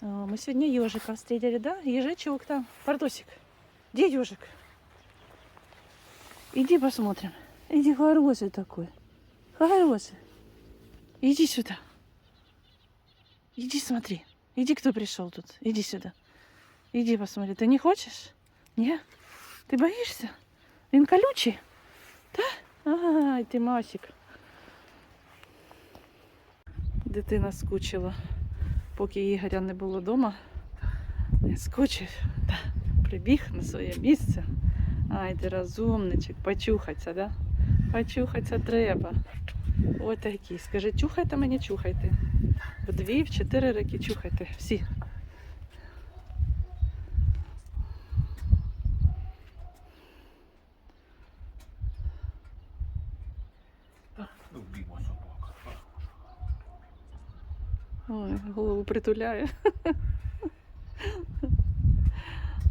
А, Мы сегодня ежика встретили, да? Ежичок там. Пардосик, где ежик? Иди посмотрим. Иди хороший такой. Хороший. Иди сюда. Иди смотри. Иди, кто пришел тут. Иди сюда. Иди посмотри. Ты не хочешь? Не? Ты боишься? Він колючий? Да? Ай, ти масик. Дитина скучила. Поки Ігоря не було вдома, я скочив, та, прибіг на своє місце. Ай, ти розумничок, почухаться, да? Почухаться треба. Ось такий. Скажи, чухайте мені, чухайте. В дві, в чотири роки чухайте. Всі. голову притуляє.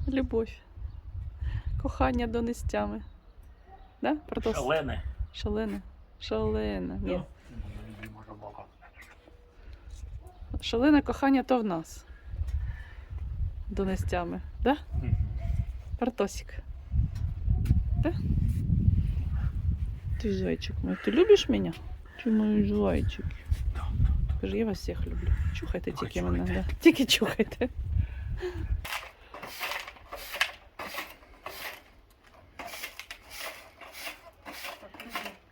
Любов. Кохання донестями. Да? Протос? Шалене. Шалене. Шалене. Ні. Моя любима собака. Шалене кохання то в нас. Донестями. Да? Партосик. Да? Ты зайчик мой. Ты любишь меня? Ты мой зайчик. Скажи, я вас всіх люблю. Чухайте Тільки мене, да. Тільки чухайте.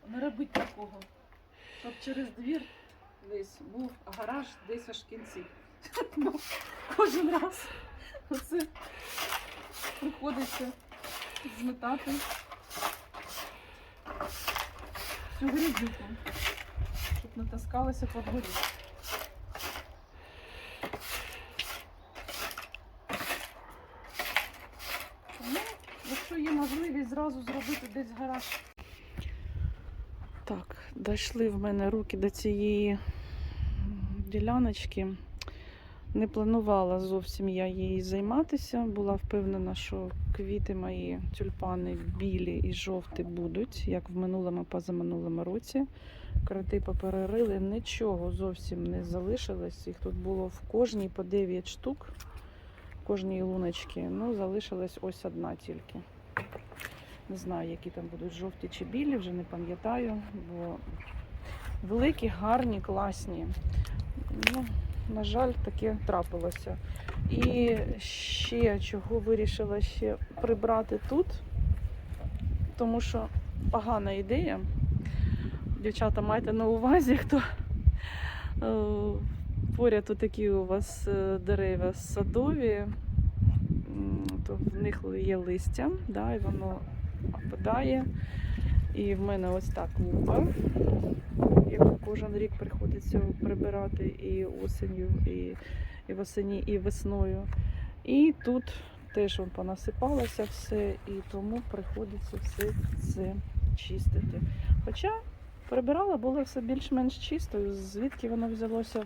Не робить такого. Щоб через двір десь був гараж десь аж в кінці. Бо Кожен раз оце приходиться зметати всю грязюку, щоб не таскалося по дворі. Тому, якщо є можливість зразу зробити десь гараж. Так, дійшли в мене руки до цієї діляночки. Не планувала зовсім я їй займатися. Була впевнена, що квіти мої тюльпани білі і жовті будуть, як в минулому позаминулому році. Крити поперерили, нічого зовсім не залишилось. Їх тут було в кожній по 9 штук, в кожній луночці. Ну, залишилась ось одна тільки. Не знаю, які там будуть жовті чи білі, вже не пам'ятаю, бо великі, гарні, класні. Ну, на жаль, таке трапилося. І ще чого вирішила ще прибрати тут, тому що погана ідея. Дівчата, майте на увазі, хто е, поряд такі у вас е, дерева садові, то в них є листя, да, і воно опадає. І в мене ось так лупа, яку кожен рік приходиться прибирати і осенью, і, і восені, і весною. І тут теж вон понасипалося все, і тому приходиться все це чистити. Хоча прибирала, було все більш-менш чисто. Звідки воно взялося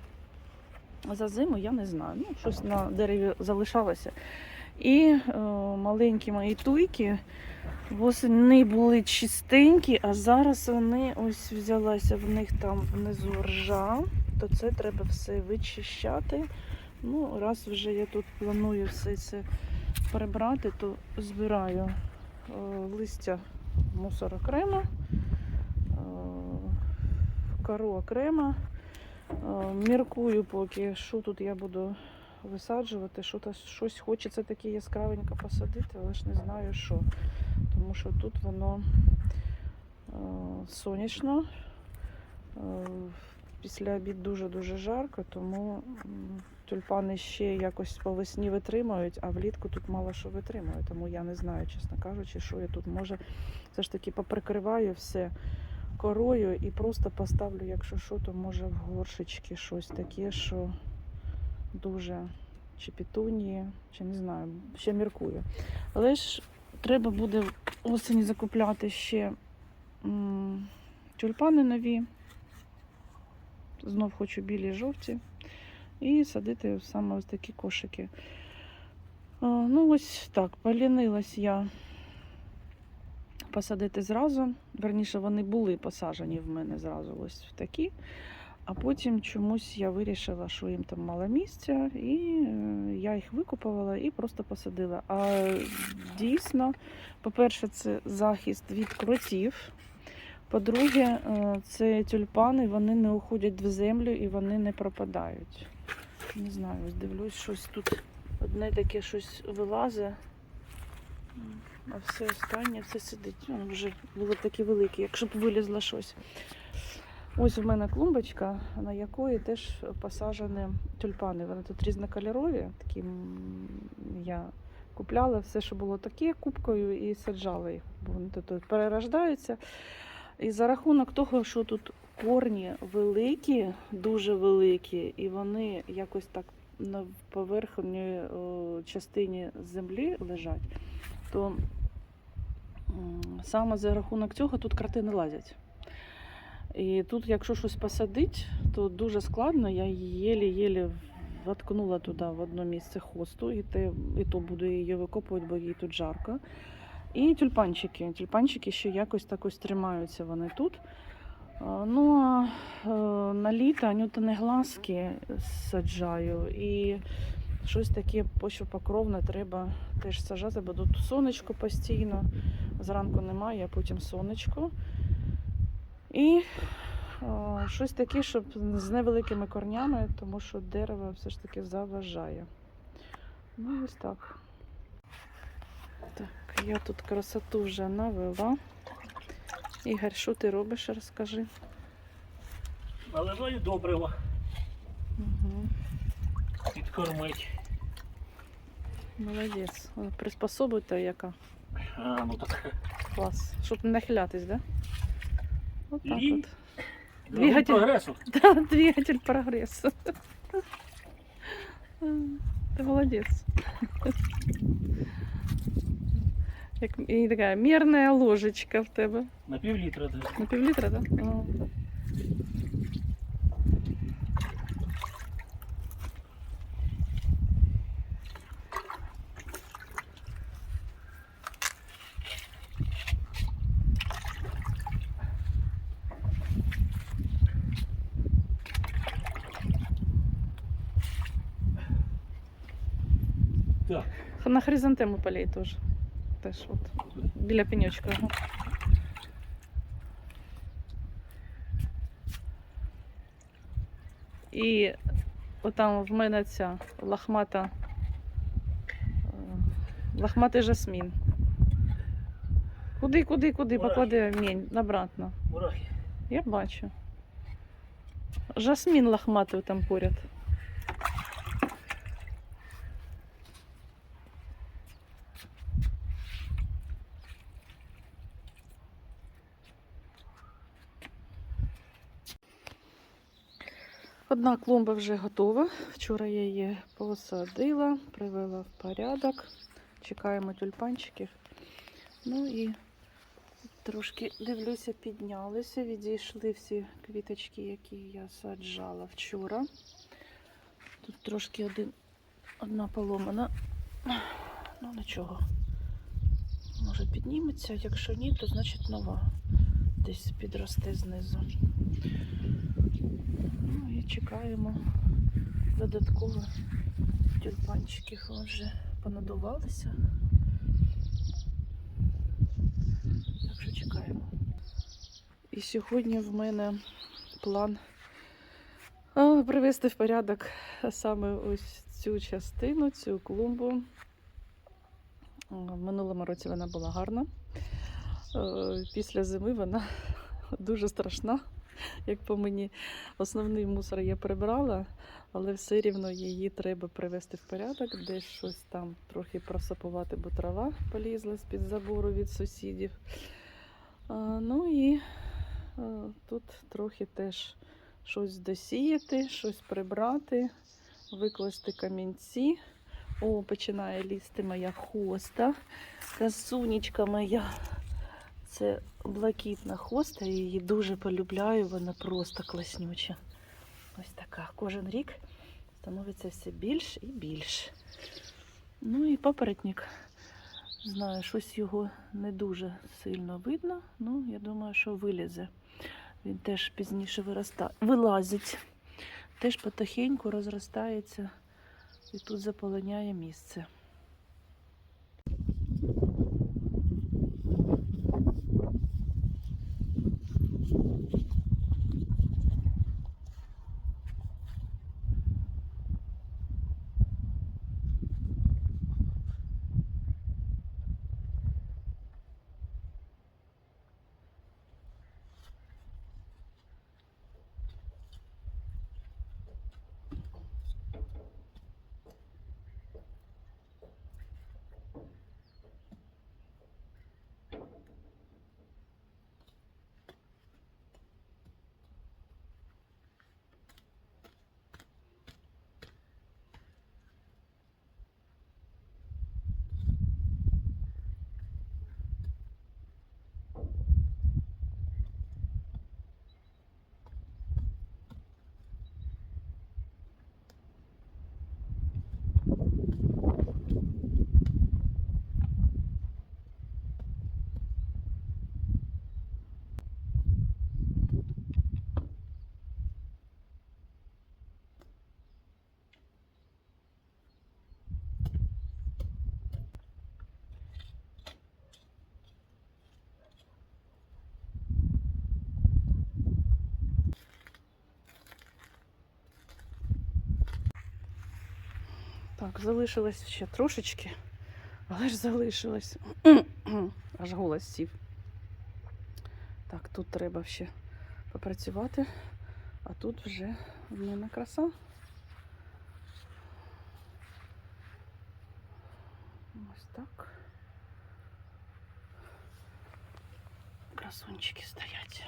за зиму, я не знаю. Ну, щось на дереві залишалося. І е, маленькі мої туйки Восени були чистенькі, а зараз вони ось взялася в них там внизу ржа, то це треба все вичищати. Ну, раз вже я тут планую все це прибрати, то збираю е, листя мусор окремо, е, кору окремо. Міркую поки, що тут я буду висаджувати, що то щось хочеться таке яскравенько посадити, але ж не знаю що тому що тут воно е, сонячно. Е, після обід дуже-дуже жарко, тому тюльпани ще якось по весні витримують, а влітку тут мало що витримує. Тому я не знаю, чесно кажучи, що я тут може все ж таки поприкриваю все корою і просто поставлю, якщо що, то може в горшечки щось таке, що дуже чи петунії, чи не знаю, ще міркую. Але ж треба буде осені закупляти ще м, тюльпани нові. Знов хочу білі жовті. І садити саме ось такі кошики. А, ну, ось так, полінилась я посадити зразу. Верніше, вони були посаджені в мене зразу ось в такі. А потім чомусь я вирішила, що їм там мало місця, і е, я їх викупувала і просто посадила. А дійсно, по-перше, це захист від кротів. По-друге, е, це тюльпани, вони не уходять в землю і вони не пропадають. Не знаю, дивлюсь, щось тут одне таке щось вилазить, а все останнє все сидить. Воно вже було таке велике, якщо б вилізло щось. Ось в мене клумбочка, на якої теж посаджені тюльпани. Вони тут різнокольорові. Такі я купляла все, що було таке кубкою, і саджала їх. Бо вони тут, перерождаються. І за рахунок того, що тут корні великі, дуже великі, і вони якось так на поверхній частині землі лежать, то саме за рахунок цього тут крати не лазять. І тут, якщо щось посадить, то дуже складно. Я єлі-єлі воткнула туди в одне місце хосту, і, те, і то буду її викопувати, бо їй тут жарко. І тюльпанчики. Тюльпанчики ще якось так ось тримаються вони тут. Ну а е, на літо анютини глазки саджаю. І щось таке почвопокровне треба теж саджати, бо тут сонечко постійно. Зранку немає, а потім сонечко. І о, щось таке, щоб з невеликими корнями, тому що дерево все ж таки заважає. Ну, ось так. Так, я тут красоту вже навела. Ігор, що ти робиш, розкажи. Наливаю добрива, Угу. підкормить. Молодець. О, Приспособа-то яка. А, ну так. Клас. Щоб не нахилятись, да? От так Лінь. от. Двигатель. Двигатель. прогресу. Да, двигатель прогресса. Ты молодец. Як і така мірна ложечка в тебе. На пів літра. десь. На півлітра, так? Да? На хризантему полей теж. Теж от. Біля пеньочка. І отам в мене ця лахмата. е, Лахматий жасмін. Куди, куди, куди? Поклади мінь обратно. Я бачу. Жасмін лохматий там поряд. Одна клумба вже готова. Вчора я її посадила, привела в порядок. Чекаємо тюльпанчиків. Ну і Трошки дивлюся, піднялися, відійшли всі квіточки, які я саджала вчора. Тут трошки один, одна поломана. Ну нічого. Може підніметься, якщо ні, то значить нова. Десь підросте знизу. Чекаємо додатково тюльпанчиків. Вже понадувалися. Так що чекаємо. І сьогодні в мене план привести в порядок саме ось цю частину, цю клумбу. В минулому році вона була гарна. Е, Після зими вона дуже страшна. Як по мені, основний мусор я прибрала, але все рівно її треба привести в порядок, десь щось там трохи просапувати, бо трава полізла з-під забору від сусідів. Ну і тут трохи теж щось досіяти, щось прибрати, викласти камінці. О, починає лізти моя хоста. Красунечка моя. Це блакитна хоста, я її дуже полюбляю, вона просто класнюча. Ось така. Кожен рік становиться все більш і більш. Ну і папоротник. Знаю, щось його не дуже сильно видно. Ну, я думаю, що вилізе. Він теж пізніше виростає, вилазить. Теж потихеньку розростається і тут заполоняє місце. Так, залишилось ще трошечки, але ж залишилось. Аж голос сів. Так, тут треба ще попрацювати, а тут вже в мене краса. Ось так. Красунчики стоять.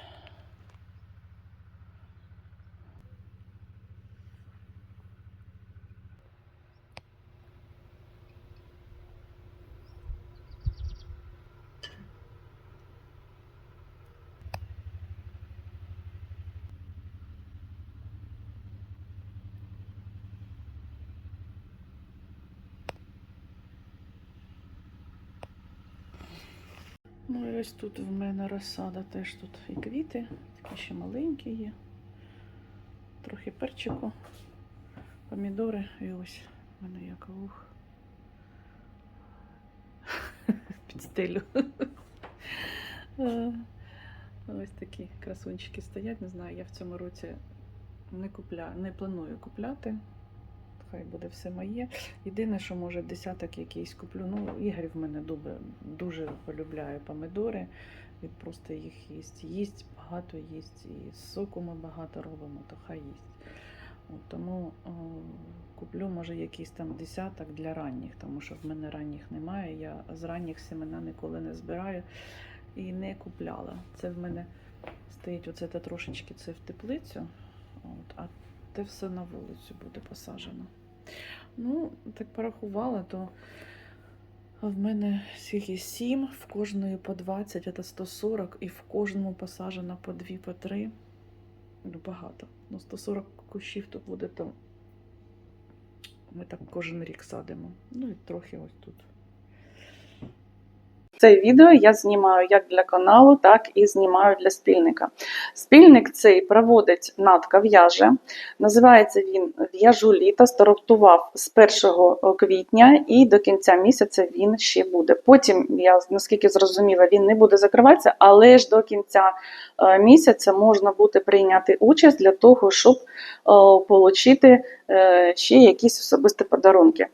Ну і ось тут в мене розсада теж тут і квіти, такі ще маленькі є. Трохи перчику, помідори і ось в мене як луг. Під стелю. Е, Ось такі красунчики стоять. Не знаю, я в цьому році не купля... не планую купляти. Хай буде все моє. Єдине, що може десяток якийсь куплю. Ну, Ігор в мене дуже, дуже полюбляє помидори. Він просто їх їсть. Їсть, багато їсть. І соку ми багато робимо, то хай їсть. От, тому о, куплю, може, якийсь там десяток для ранніх, тому що в мене ранніх немає. Я з ранніх семена ніколи не збираю і не купляла. Це в мене стоїть оце те трошечки це в теплицю, от, а те все на вулицю буде посаджено. Ну, так порахувала, то в мене скільки 7, в кожної по 20, це 140, і в кожному посаджено по 2, по 3. Ну, багато. Ну, 140 кущів то буде, то ми так кожен рік садимо. Ну і трохи ось тут. Це відео я знімаю як для каналу, так і знімаю для спільника. Спільник цей проводить Натка в'яже. Називається він В'яжу літа. Стартував з 1 квітня і до кінця місяця він ще буде. Потім, я наскільки зрозуміла, він не буде закриватися, але ж до кінця е, місяця можна буде прийняти участь для того, щоб отримати ще якісь особисті подарунки.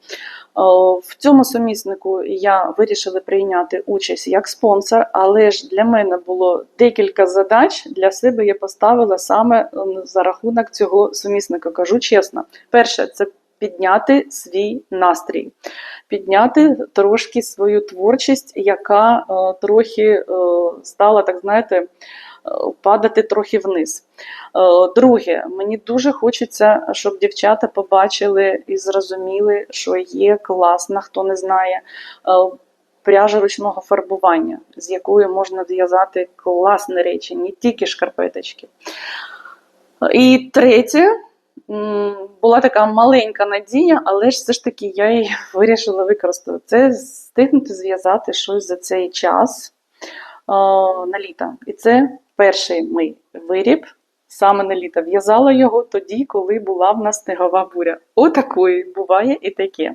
Е, В цьому суміснику я вирішила прийняти участь як спонсор, але ж для мене було декілька задач. Для себе я поставила саме е, за рахунок цього сумісника. Кажу чесно. Перше, це підняти свій настрій, підняти трошки свою творчість, яка е, трохи е, стала, так знаєте, е, падати трохи вниз. Е, Друге, мені дуже хочеться, щоб дівчата побачили і зрозуміли, що є класна, хто не знає, е, пряжа ручного фарбування, з якою можна зв'язати класні речі, не тільки шкарпеточки. І третє, була така маленька надія, але ж все ж таки я її вирішила використати. Це встигнути зв'язати щось за цей час. на літо. І це перший мій виріб. Саме на літо в'язала його тоді, коли була в нас снігова буря. Отакої буває і таке.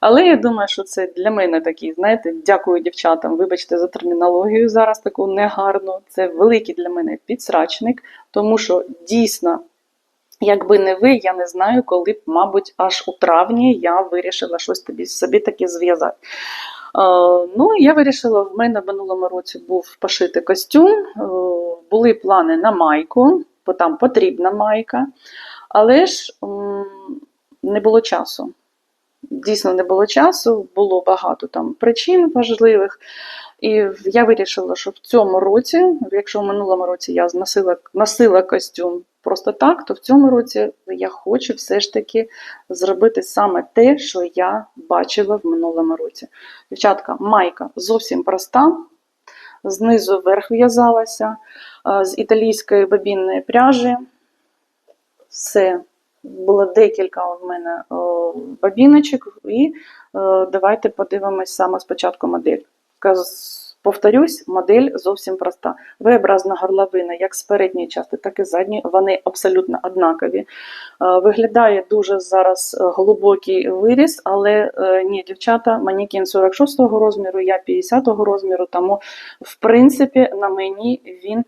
Але я думаю, що це для мене такий, знаєте, дякую дівчатам. Вибачте за термінологію зараз таку негарну. Це великий для мене підсрачник, тому що дійсно, якби не ви, я не знаю, коли б, мабуть, аж у травні я вирішила щось тобі собі таке зв'язати. Е, Ну, я вирішила, в мене в минулому році був пошити костюм. Були плани на майку, бо там потрібна майка. Але ж не було часу. Дійсно, не було часу, було багато там причин важливих. І я вирішила, що в цьому році, якщо в минулому році я носила, носила костюм просто так, то в цьому році я хочу все ж таки зробити саме те, що я бачила в минулому році. Дівчатка, майка зовсім проста. Знизу вверх в'язалася з італійської бобінної пряжі. Все. Було декілька у мене бобіночок, і давайте подивимось саме спочатку модель. Повторюсь, модель зовсім проста. V-образна горловина, як з передньої частини, так і задньої, вони абсолютно однакові. Е, Виглядає дуже зараз е, глибокий виріс, але е, ні, дівчата, манікін 46-го розміру, я 50-го розміру, тому в принципі на мені він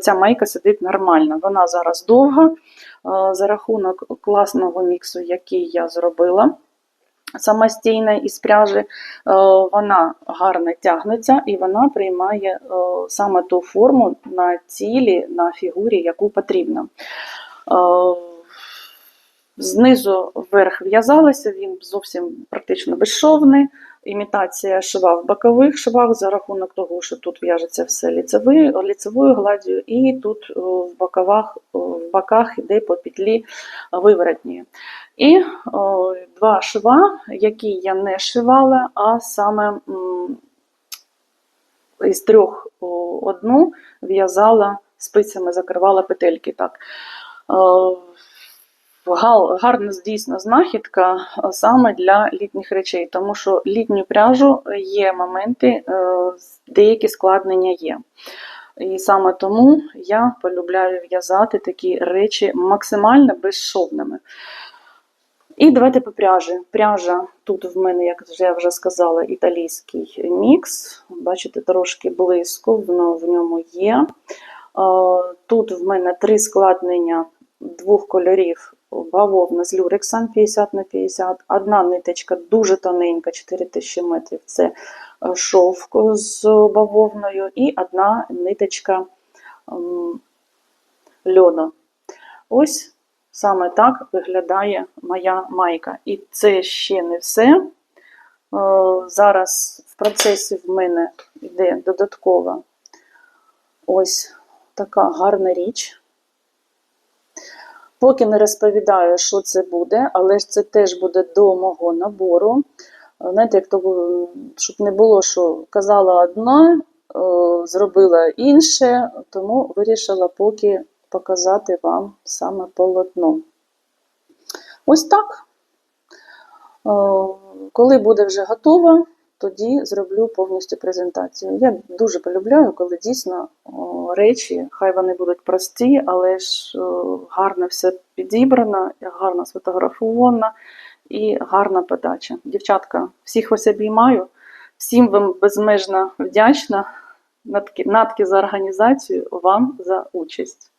ця майка сидить нормально. Вона зараз довга. За рахунок класного міксу, який я зробила самостійно із пряжі, е, вона гарно тягнеться і вона приймає е, саме ту форму на тілі, на фігурі, яку потрібно. Е, Знизу вверх в'язалася, він зовсім практично безшовний. Імітація шва в бокових швах за рахунок того, що тут в'яжеться все ліцевою, ліцевою гладдю, і тут в боковах, в боках йде по петлі виворотні. І о, два шва, які я не шивала, а саме м, із трьох о, одну в'язала спицями, закривала петельки. Так. О, Гарна дійсно знахідка саме для літніх речей, тому що літню пряжу є моменти, е, деякі складнення є. І саме тому я полюбляю в'язати такі речі максимально безшовними. І давайте по пряжі. Пряжа тут в мене, як я вже сказала, італійський мікс. Бачите, трошки близько, воно в ньому є. Тут в мене три складнення двох кольорів бавовна з люрексом 50 на 50. Одна ниточка дуже тоненька, 4000 метрів. Це е, шовк з бавовною, і одна ниточка льону. Ось Саме так виглядає моя майка. І це ще не все. Е, Зараз в процесі в мене йде додаткова ось така гарна річ. Поки не розповідаю, що це буде, але це теж буде до мого набору. Е, Знаєте, як то, щоб не було, що казала одна, е, зробила інше, тому вирішила поки показати вам саме полотно. Ось так. Е, Коли буде вже готово, тоді зроблю повністю презентацію. Я дуже полюбляю, коли дійсно речі, хай вони будуть прості, але ж гарно все підібрано, гарно сфотографовано і гарна подача. Дівчатка, всіх вас обіймаю, всім вам безмежно вдячна. Натки за організацію, вам за участь.